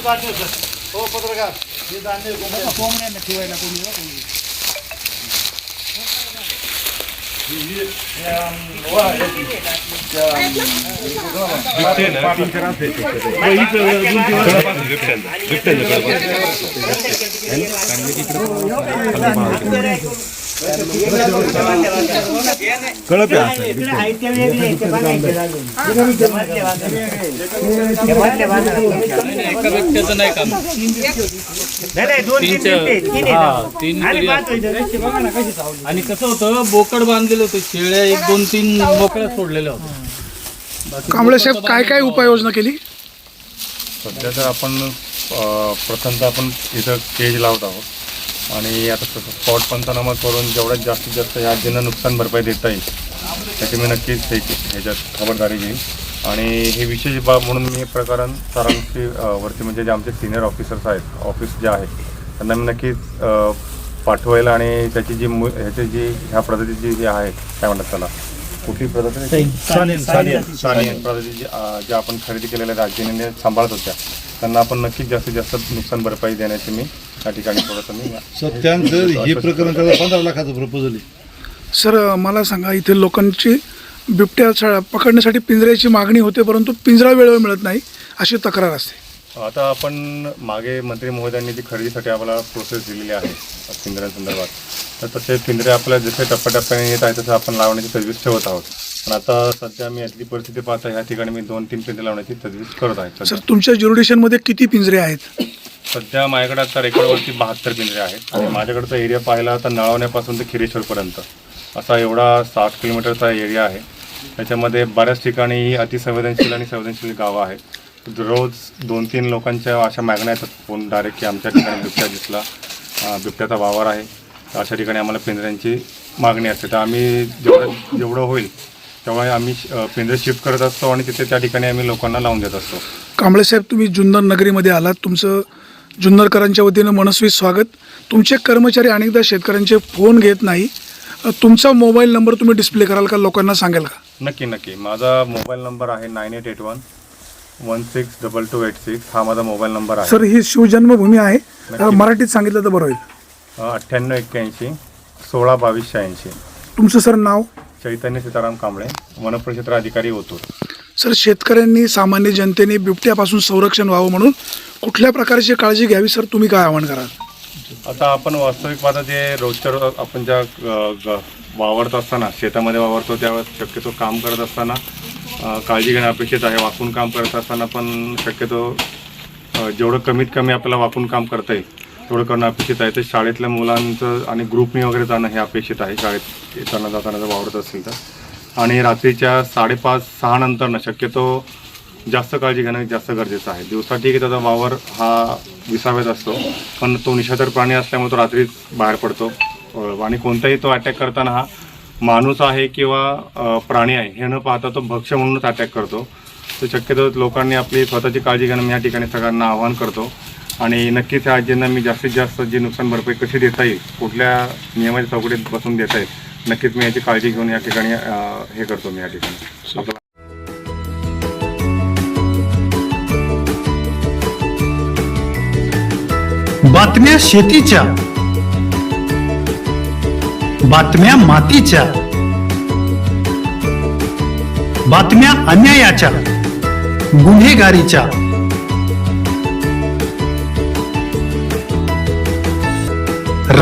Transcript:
धान्य सर हो पत्रकार हे धान्य कोंबड्यांना ठेवायला कोणी एका व्यक्तीचं नाही काम तीन. आणि कसं होतं बोकड बांधलेलं होतं शेळ्या एक दोन तीन बोकड्या सोडलेल्या होत्या. कांबळे साहेब काय काय उपाययोजना केली? सध्या तर आपण प्रथमतः आपण इथं केज लावत आहोत. आणि आता तसं स्पॉट पंचनामा करून जेवढ्यात जास्तीत जास्त या आजींना नुकसान भरपाई देता येईल त्याची मी नक्कीच हे ह्याच्यात खबरदारी घेईन. आणि हे विशेष बाब म्हणून मी हे प्रकरण सरांची अ, वरती म्हणजे जे आमचे सिनियर ऑफिसर्स आहेत ऑफिस जे आहेत त्यांना मी नक्कीच अ, पाठवायला आणि त्याची जी मु ह्याची जी ह्या पद्धतीची जी आहे काय म्हणतात त्याला? कुठली पद्धती पद्धती जी ज्या आपण खरेदी केलेल्या राज्याने सांभाळत होत्या त्यांना आपण नक्कीच जास्तीत जास्त नुकसान भरपाई देण्याची मी या ठिकाणी थोडंसं मी सत्यांचं हे प्रकरण त्याला पंधरा लाखाचं प्रपोजल आहे. सर मला सांगा इथे लोकांची बिबट्या पकडण्यासाठी पिंजऱ्याची मागणी होते परंतु पिंजरा वेळेवर मिळत नाही अशी तक्रार असते. आता आपण मागे मंत्री महोदयांनी जी खरेदीसाठी आम्हाला प्रोसेस दिलेली आहे पिंजऱ्यांसंदर्भात तर तसे पिंजरे आपल्याला जसे टप्प्याटप्प्याने येत आहे तसं आपण लावण्याची तजवीज ठेवत आहोत. पण आता सध्या मी यातली परिस्थिती पाहता ह्या ठिकाणी मी दोन तीन पिंजरे लावण्याची तजवीज करत आहे सर सध्या. तुमच्या ज्युरिडिशनमध्ये किती पिंजरे आहेत? सध्या माझ्याकडे आता रेकॉर्डवरती बहात्तर पिंजरे आहेत. आणि माझ्याकडचा एरिया पाहिला तर नळवण्यापासून ते खिरेश्वरपर्यंत. असा एवढा साठ किलोमीटरचा एरिया आहे. त्याच्यामध्ये बऱ्याच ठिकाणी ही अतिसंवेदनशील आणि संवेदनशील गावं आहेत. रोज दोन तीन लोकांच्या अशा मागण्या येतात. फोन डायरेक्ट की आमच्या ठिकाणी बिबट्या दिसला. बिबट्याचा वावर आहे. अशा ठिकाणी आम्हाला पिंजऱ्यांची मागणी असते. तर आम्ही जेवढं जेवढं होईल तेव्हा आम्ही पिंजरे शिफ्ट करत असतो आणि तिथे त्या ठिकाणी आम्ही लोकांना लावून देत असतो. कांबळे साहेब तुम्ही जुन्नर नगरीमध्ये आलात. तुमचं जुन्नरकरांच्या वतीनं मनस्वी स्वागत. तुमचे कर्मचारी अनेकदा शेतकऱ्यांचे फोन घेत नाही. तुमचा मोबाईल नंबर तुम्ही डिस्प्ले कराल का? लोकांना सांगाल का? नक्की नक्की. माझा मोबाईल नंबर आहे nine eight eight one one six double two eight six. हा माझा मोबाईल नंबर आहे. सर ही शिवजन्मभूमी आहे. अ, मराठीत सांगितलं तर बरं होईल. अठ्ठ्याण्णव एक्क्याऐंशी सोळा बावीस शहाऐंशी. तुमचं सर नाव? चैतन्य सीताराम कांबळे वनपरिक्षेत्र अधिकारी होतो सर शेतकऱ्यांनी सामान्य जनतेने बिबट्यापासून संरक्षण व्हावं म्हणून कुठल्या प्रकारची काळजी घ्यावी सर? तुम्ही काय आवाहन कराल? आता आपण वास्तविक पाहता जे रोजच्या रोज आपण ज्या अ, ग- वावरत असताना शेतामध्ये वावरतो त्यावेळेस शक्यतो काम करत असताना अ, काळजी घेणं अपेक्षित आहे. वाकून काम करत असताना पण शक्यतो अ, जेवढं कमीत कमी आपल्याला वाकून काम करता येईल तेवढं करणं अपेक्षित आहे. ते शाळेतल्या मुलांचं आणि ग्रुपनी वगैरे जाणं हे अपेक्षित आहे. शाळेत येताना जाताना जर वावरत असेल तर. आणि रात्रीच्या साडेपाच सहा नंतरनं शक्यतो जास्त काळजी घेणं जास्त गरजेचं आहे. दिवसा ठीक आहे त्याचा वावर हा विसाव्यात असतो. पण तो निशातर प्राणी असल्यामुळे तो रात्रीच बाहेर पडतो. आणि कोणताही तो अटॅक करताना हा माणूस आहे किंवा प्राणी आहे हे न पाहता तो भक्ष्य म्हणूनच अटॅक करतो. तर शक्यतो लोकांनी आपली स्वतःची काळजी घेणं मी या ठिकाणी सगळ्यांना आवाहन करतो. आणि नक्कीच ह्या आजींना मी जास्तीत जास्त जी नुकसान भरपाई कशी देता येईल कुठल्या नियमाच्या चौकटीत बसून देता येईल नक्कीच मी याची काळजी घेऊन या ठिकाणी हे करतो मी या ठिकाणी. आपला बातम्या शेतीच्या. बातम्या मातीच्या. बातम्या अन्यायाच्या. गुन्हेगारीच्या.